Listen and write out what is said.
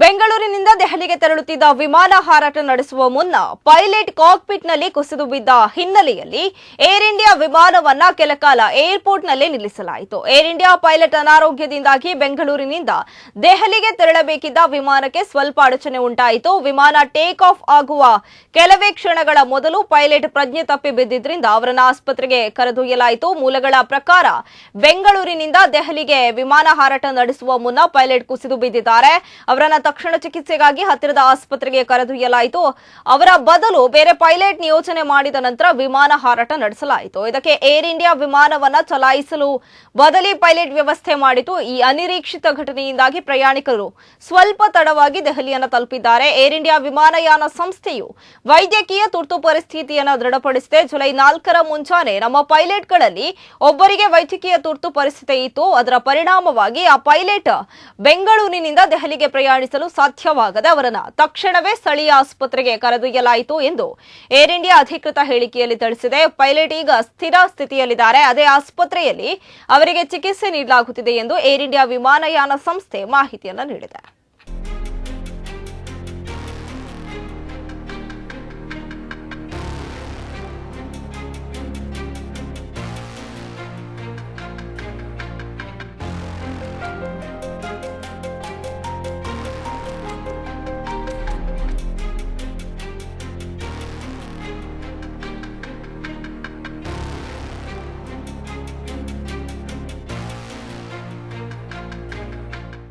ಬೆಂಗಳೂರಿನಿಂದ ದೆಹಲಿಗೆ ತೆರಳುತ್ತಿದ್ದ ವಿಮಾನ ಹಾರಾಟ ನಡೆಸುವ ಮುನ್ನ ಪೈಲಟ್ ಕಾಕ್ಪಿಟ್ನಲ್ಲಿ ಕುಸಿದು ಬಿದ್ದ ಹಿನ್ನೆಲೆಯಲ್ಲಿ ಏರ್ ಇಂಡಿಯಾ ವಿಮಾನವನ್ನ ಕೆಲಕಾಲ ಏರ್ಪೋರ್ಟ್ನಲ್ಲೇ ನಿಲ್ಲಿಸಲಾಯಿತು. ಏರ್ ಇಂಡಿಯಾ ಪೈಲಟ್ ಅನಾರೋಗ್ಯದಿಂದಾಗಿ ಬೆಂಗಳೂರಿನಿಂದ ದೆಹಲಿಗೆ ತೆರಳಬೇಕಿದ್ದ ವಿಮಾನಕ್ಕೆ ಸ್ವಲ್ಪ ಅಡಚಣೆ ಉಂಟಾಯಿತು. ವಿಮಾನ ಟೇಕ್ ಆಫ್ ಆಗುವ ಕೆಲವೇ ಕ್ಷಣಗಳ ಮೊದಲು ಪೈಲಟ್ ಪ್ರಜ್ಞೆ ತಪ್ಪಿ ಬಿದ್ದಿದ್ದರಿಂದ ಅವರನ್ನು ಆಸ್ಪತ್ರೆಗೆ ಕರೆದೊಯ್ಯಲಾಯಿತು. ಮೂಲಗಳ ಪ್ರಕಾರ ಬೆಂಗಳೂರಿನಿಂದ ದೆಹಲಿಗೆ ವಿಮಾನ ಹಾರಾಟ ನಡೆಸುವ ಮುನ್ನ ಪೈಲಟ್ ಕುಸಿದು ಬಿದ್ದಿದ್ದಾರೆ. ಅವರನ್ನ ತಕ್ಷಣ ಚಿಕಿತ್ಸೆಗಾಗಿ ಹತ್ತಿರದ ಆಸ್ಪತ್ರೆಗೆ ಕರೆದೊಯ್ಯಲಾಯಿತು. ಅವರ ಬದಲು ಬೇರೆ ಪೈಲಟ್ ನಿಯೋಜನೆ ಮಾಡಿದ ನಂತರ ವಿಮಾನ ಹಾರಾಟ ನಡೆಸಲಾಯಿತು. ಇದಕ್ಕೆ ಏರ್ ಇಂಡಿಯಾ ವಿಮಾನವನ್ನ ಚಲಾಯಿಸಲು ಬದಲಿ ಪೈಲಟ್ ವ್ಯವಸ್ಥೆ ಮಾಡಿತು. ಈ ಅನಿರೀಕ್ಷಿತ ಘಟನೆಯಿಂದಾಗಿ ಪ್ರಯಾಣಿಕರು ಸ್ವಲ್ಪ ತಡವಾಗಿ ದೆಹಲಿಯನ್ನು ತಲುಪಿದ್ದಾರೆ. ಏರ್ ಇಂಡಿಯಾ ವಿಮಾನಯಾನ ಸಂಸ್ಥೆಯು ವೈದ್ಯಕೀಯ ತುರ್ತು ಪರಿಸ್ಥಿತಿಯನ್ನು ದೃಢಪಡಿಸಿದೆ. ಜುಲೈ ನಾಲ್ಕರ ಮುಂಚಾನೆ ನಮ್ಮ ಪೈಲಟ್ಗಳಲ್ಲಿ ಒಬ್ಬರಿಗೆ ವೈದ್ಯಕೀಯ ತುರ್ತು ಪರಿಸ್ಥಿತಿ ಇತ್ತು. ಅದರ ಪರಿಣಾಮವಾಗಿ ಆ ಪೈಲಟ್ ಬೆಂಗಳೂರಿನಿಂದ ದೆಹಲಿಗೆ ಪ್ರಯಾಣಿಸಲು ಸಾಧ್ಯವಾಗದೆ ಅವರನ್ನು ತಕ್ಷಣವೇ ಸ್ಥಳೀಯ ಆಸ್ಪತ್ರೆಗೆ ಕರೆದೊಯ್ಯಲಾಯಿತು ಎಂದು ಏರ್ ಇಂಡಿಯಾ ಅಧಿಕೃತ ಹೇಳಿಕೆಯಲ್ಲಿ ತಿಳಿಸಿದೆ. ಪೈಲಟ್ ಈಗ ಸ್ಥಿರ ಸ್ಥಿತಿಯಲ್ಲಿದ್ದಾರೆ. ಅದೇ ಆಸ್ಪತ್ರೆಯಲ್ಲಿ ಅವರಿಗೆ ಚಿಕಿತ್ಸೆ ನೀಡಲಾಗುತ್ತಿದೆ ಎಂದು ಏರ್ ಇಂಡಿಯಾ ವಿಮಾನಯಾನ ಸಂಸ್ಥೆ ಮಾಹಿತಿಯನ್ನು ನೀಡಿದೆ.